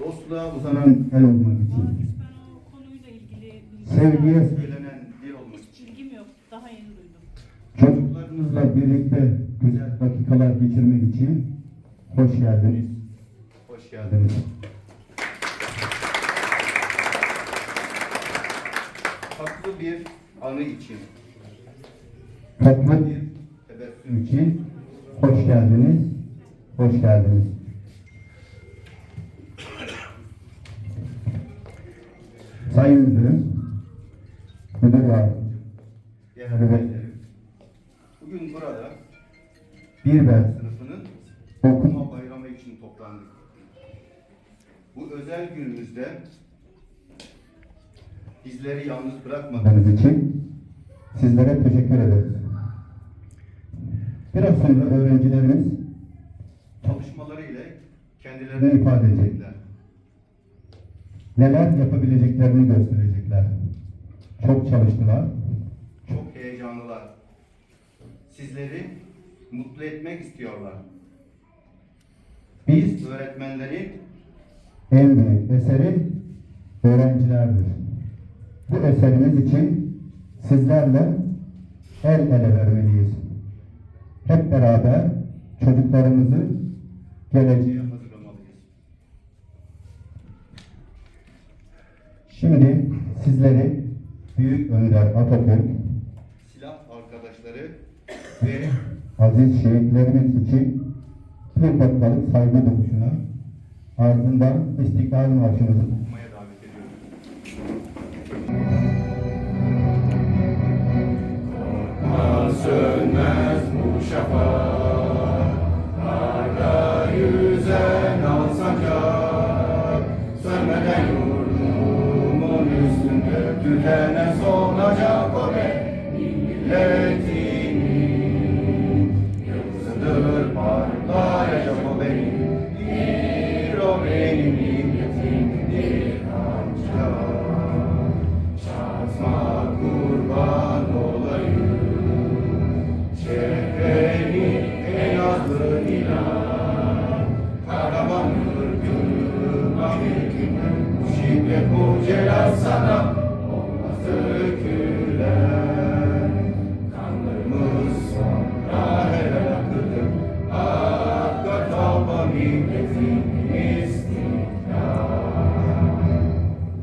Dostluğa uzanan el olmak için. Ben o konuyla ilgili bilgi Sevgiye söylenen dil olmak için. hiç bilgim yok. Daha yeni duydum. Çocuklarınızla birlikte güzel dakikalar geçirmek için hoş geldiniz. Hoş geldiniz. Tatlı bir anı için. Tatlı bir tebessüm için hoş geldiniz. Hoş geldiniz. Sayın Müdürüm, Müdür var, değerli velilerim. Bugün burada bir ben sınıfının okuma bayramı için toplandık. Bu özel günümüzde bizleri yalnız bırakmadığınız için sizlere teşekkür ederiz. Biraz sonra öğrencilerimiz çalışmaları ile kendilerini ifade edecekler. Neler yapabileceklerini gösterecekler. Çok çalıştılar. Çok heyecanlılar. Sizleri mutlu etmek istiyorlar. Biz öğretmenlerin en büyük eseri öğrencilerdir. Bu eserimiz için sizlerle el ele vermeliyiz. Hep beraber çocuklarımızı geleceğe Şimdi sizleri Büyük Önder Atatürk, silah arkadaşları ve aziz şehitlerimiz için bir dakikalık saygı duruşuna ardından İstiklal Marşımızı tükene sonacak o milletimin Yıldızıdır parlayacak o benimdir o benim milletimdir ancak. Şansma kurban olayım. Çehreni en azı ilan Karavan ırkına bir gün Şimdi bu celal sana. Thank you.